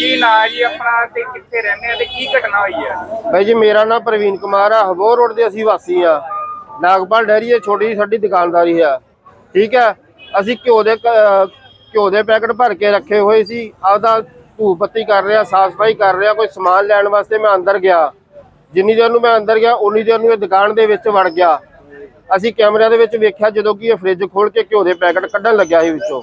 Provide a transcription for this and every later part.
ਕੀ ਨਾਂ ਜੀ ਆਪਣਾ ਤੇ ਕਿੱਥੇ ਰਹਿੰਦੇ ਆ ਤੇ ਕੀ ਘਟਨਾ ਹੋਈ ਹੈ? ਭਾਈ ਜੀ, ਮੇਰਾ ਨਾਮ ਪ੍ਰਵੀਨ ਕੁਮਾਰ ਆ, ਹਬੋਰ ਰੋਡ ਦੇ ਅਸੀਂ ਵਾਸੀ ਆ। ਨਾਗਪਾਲ ਡੈਰੀ ਇਹ ਛੋਟੀ ਸਾਡੀ ਦੁਕਾਨਦਾਰੀ ਆ। ਠੀਕ ਹੈ ਅਸੀਂ ਘਿਓ ਦੇ ਕ- ਘਿਓ ਦੇ ਪੈਕਟ ਭਰ ਕੇ ਰੱਖੇ ਹੋਏ ਸੀ। ਆਪਦਾ ਧੂਪ ਬੱਤੀ ਕਰ ਰਿਹਾ, ਸਾਫ਼ ਸਫ਼ਾਈ ਕਰ ਰਿਹਾ, ਕੋਈ ਸਮਾਨ ਲੈਣ ਵਾਸਤੇ ਮੈਂ ਅੰਦਰ ਗਿਆ। ਜਿੰਨੀ ਦੇਰ ਨੂੰ ਮੈਂ ਅੰਦਰ ਗਿਆ ਉਨੀ ਦੇਰ ਨੂੰ ਇਹ ਦੁਕਾਨ ਦੇ ਵਿੱਚ ਵੜ ਗਿਆ। ਅਸੀਂ ਕੈਮਰਿਆਂ ਦੇ ਵਿੱਚ ਵੇਖਿਆ ਜਦੋਂ ਕਿ ਇਹ ਫ੍ਰਿਜ ਖੋਲ ਕੇ ਘਿਓ ਦੇ ਪੈਕਟ ਕੱਢਣ ਲੱਗਿਆ ਸੀ ਵਿੱਚੋਂ।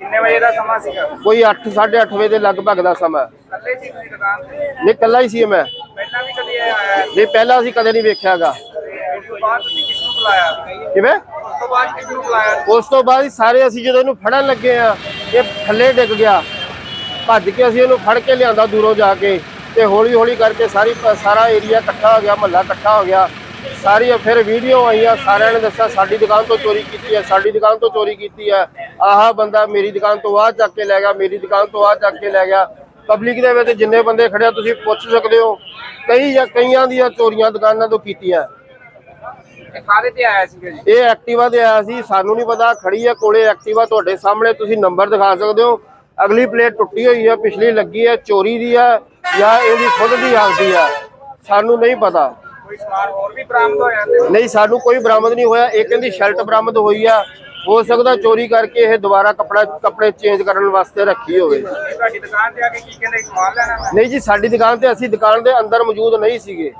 ਕਿੰਨੇ ਵਜੇ ਦਾ ਸਮਾਂ ਸੀਗਾ? ਕੋਈ 8 8:30 ਵਜੇ ਦੇ ਲਗਭਗ ਦਾ ਸਮਾਂ। ਇਕੱਲੇ ਸੀ ਤੁਸੀਂ ਦੁਕਾਨ ਤੇ? ਨਹੀਂ ਇਕੱਲਾ ਹੀ ਸੀ ਮੈਂ। ਪਹਿਲਾਂ ਵੀ ਕਦੀ ਆਇਆ? ਨਹੀਂ ਪਹਿਲਾਂ ਅਸੀਂ ਕਦੇ ਨਹੀਂ ਵੇਖਿਆਗਾ। ਤੇ ਉਸ ਤੋਂ ਬਾਅਦ ਤੁਸੀਂ ਕਿਸ ਨੂੰ ਬੁਲਾਇਆ? ਕਿਵੇਂ? ਉਸ ਤੋਂ ਬਾਅਦ ਕਿਸ ਨੂੰ ਬੁਲਾਇਆ? ਉਸ ਤੋਂ ਬਾਅਦ ਸਾਰੇ ਅਸੀਂ ਜਦੋਂ ਇਹਨੂੰ ਫੜਨ ਲੱਗੇ ਆ ਇਹ ਥੱਲੇ ਡਿੱਗ ਗਿਆ। ਭੱਜ ਕੇ ਅਸੀਂ ਇਹਨੂੰ ਫੜ ਕੇ ਲਿਆਂਦਾ ਦੂਰੋਂ ਜਾ ਕੇ ਤੇ ਹੌਲੀ ਹੌਲੀ ਕਰਕੇ ਸਾਰੀ ਸਾਰਾ ਏਰੀਆ ਇਕੱਠਾ ਹੋ ਗਿਆ ਮਹੱਲਾ ਇਕੱਠਾ ਹੋ ਗਿਆ। ਸਾਰੀ ਫਿਰ ਵੀਡੀਓ ਆਈਆਂ ਸਾਰਿਆਂ ਨੇ ਦੱਸਿਆ ਸਾਡੀ ਦੁਕਾਨ ਤੋਂ ਚੋਰੀ ਕੀਤੀ ਹੈ ਸਾਡੀ ਦੁਕਾਨ ਤੋਂ ਚੋਰੀ ਕੀਤੀ ਹੈ। ਆਹ ਬੰਦਾ ਮੇਰੀ ਦੁਕਾਨ ਤੋਂ ਆਹ ਚੱਕ ਕੇ ਲੈ ਗਿਆ ਮੇਰੀ ਦੁਕਾਨ ਤੋਂ ਆਹ ਚੱਕ ਕੇ ਲੈ ਗਿਆ। ਪਬਲਿਕ ਦੇ ਵਿੱਚ ਜਿੰਨੇ ਬੰਦੇ ਖੜੇ ਆ ਤੁਸੀਂ ਪੁੱਛ ਸਕਦੇ ਹੋ। ਕਈ ਜਾਂ ਕਈਆਂ ਦੀਆਂ ਚੋਰੀਆਂ ਦੁਕਾਨਾਂ ਤੋਂ ਕੀਤੀਆਂ। ਇਹ ਕਾਹਦੇ ਤੇ ਆਇਆ ਸੀਗਾ ਜੀ? ਇਹ ਐਕਟਿਵਾ ਤੇ ਆਇਆ ਸੀ ਸਾਨੂੰ ਨਹੀਂ ਪਤਾ ਖੜੀ ਹੈ ਕੋਲੇ ਐਕਟਿਵਾ ਤੁਹਾਡੇ ਸਾਹਮਣੇ ਤੁਸੀਂ ਨੰਬਰ ਦਿਖਾ ਸਕਦੇ ਹੋ। ਅਗਲੀ ਪਲੇਟ ਟੁੱਟੀ ਹੋਈ ਹੈ ਪਿਛਲੀ ਲੱਗੀ ਹੈ ਚੋਰੀ ਦੀ ਹੈ ਜਾਂ ਇਹਦੀ ਖੁਦ ਦੀ ਹਾਲਤੀ ਹੈ ਸਾਨੂੰ ਨਹੀਂ ਪਤਾ। ਕੋਈ ਸਮਾਨ ਹੋਰ ਵੀ ਬਰਾਮਦ ਹੋਇਆ ਨਹੀਂ ਸਾਨੂੰ ਕੋਈ ਬਰਾਮਦ ਨਹੀਂ ਹੋਇਆ ਇਹ ਕਹਿੰਦੀ ਸ਼ਰਟ ਬਰਾਮਦ ਹੋਈ ਆ। ਹੋ ਸਕਦਾ ਚੋਰੀ ਕਰਕੇ ਇਹ ਦੁਬਾਰਾ ਕੱਪੜਾ ਕੱਪੜੇ ਚੇਂਜ ਕਰਨ ਵਾਸਤੇ ਰੱਖੀ ਹੋਵੇ। ਤੁਹਾਡੀ ਦੁਕਾਨ ਤੇ ਆ ਕੇ ਕੀ ਕਹਿੰਦੇ ਸਮਾਨ ਲੈਣਾ ਨਹੀਂ ਜੀ ਸਾਡੀ ਦੁਕਾਨ ਤੇ ਅਸੀਂ ਦੁਕਾਨ ਦੇ ਅੰਦਰ ਮੌਜੂਦ ਨਹੀਂ ਸੀਗੇ।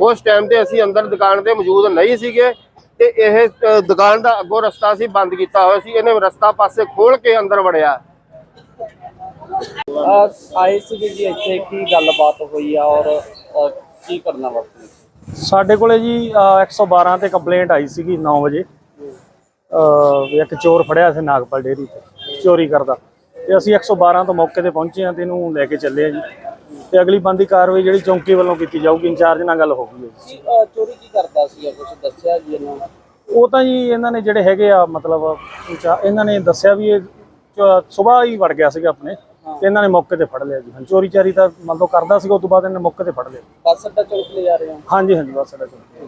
ਉਸ ਟਾਈਮ ਤੇ ਅਸੀਂ ਅੰਦਰ ਦੁਕਾਨ ਤੇ ਮੌਜੂਦ ਨਹੀਂ ਸੀਗੇ ਤੇ ਇਹ ਦੁਕਾਨ ਦਾ ਅੱਗੋਂ ਰਸਤਾ ਸੀ ਬੰਦ ਕੀਤਾ ਹੋਇਆ ਸੀ। ਇਹਨੇ ਰਸਤਾ ਪਾਸੇ ਖੋਲ ਕੇ ਅੰਦਰ ਵੜਿਆ। ਆਏ ਸੀਗੇ ਜੀ ਇੱਥੇ ਕੀ ਗੱਲਬਾਤ ਹੋਈ ਆ ਔਰ ਕੀ ਕਰਨਾ ਵਾਪਰੀ ਸਾਡੇ ਕੋਲੇ ਜੀ ਅਹ 112 ਤੇ ਕੰਪਲੇਂਟ ਆਈ ਸੀਗੀ 9 ਵਜੇ। ਇੱਕ ਚੋਰ ਫੜਿਆ ਸੀ ਨਾਗਪਾਲ ਡੇਰੀ ਤੇ ਚੋਰੀ ਕਰਦਾ। ਤੇ ਅਸੀਂ 112 ਤੋਂ ਮੌਕੇ ਤੇ ਪਹੁੰਚੇ ਆ ਤੇ ਇਹਨੂੰ ਲੈ ਕੇ ਚੱਲੇ ਆ ਜੀ। ਤੇ ਅਗਲੀ ਬੰਦੀ ਕਾਰਵਾਈ ਜਿਹੜੀ ਚੌਂਕੀ ਵੱਲੋਂ ਕੀਤੀ ਜਾਊਗੀ ਇੰਚਾਰਜ ਨਾਲ ਗੱਲ ਹੋ ਗਈ ਹੈ ਜੀ। ਚੋਰੀ ਕੀ ਕਰਦਾ ਸੀ ਕੁਝ ਦੱਸਿਆ ਜੀ ਇਹਨਾਂ ਨੇ? ਉਹ ਤਾਂ ਜੀ ਇਹਨਾਂ ਨੇ ਜਿਹੜੇ ਹੈਗੇ ਆ ਮਤਲਬ ਇੰਚਾ- ਇਹਨਾਂ ਨੇ ਦੱਸਿਆ ਵੀ ਇਹ ਸਵੇਰ ਹੀ ਵੜ ਗਿਆ ਸੀਗਾ ਆਪਣੇ ਤੇ ਇਹਨਾਂ ਨੇ ਮੌਕੇ ਤੇ ਫੜ ਲਿਆ ਜੀ। ਹਾਂ ਚੋਰੀ ਚਾਰੀ ਤਾਂ ਮੰਨ ਲਓ ਕਰਦਾ ਸੀਗਾ ਉਸ ਤੋਂ ਬਾਅਦ ਇਹਨੇ ਮੌਕੇ ਤੇ ਫੜ ਲਿਆ। ਬੱਸ ਅੱਡਾ ਚੌਂਕ ਲੈ ਜਾ ਰਹੇ ਹੋ? ਹਾਂਜੀ ਹਾਂਜੀ ਬਸ ਸਾਡਾ ਚੌਂਕੀ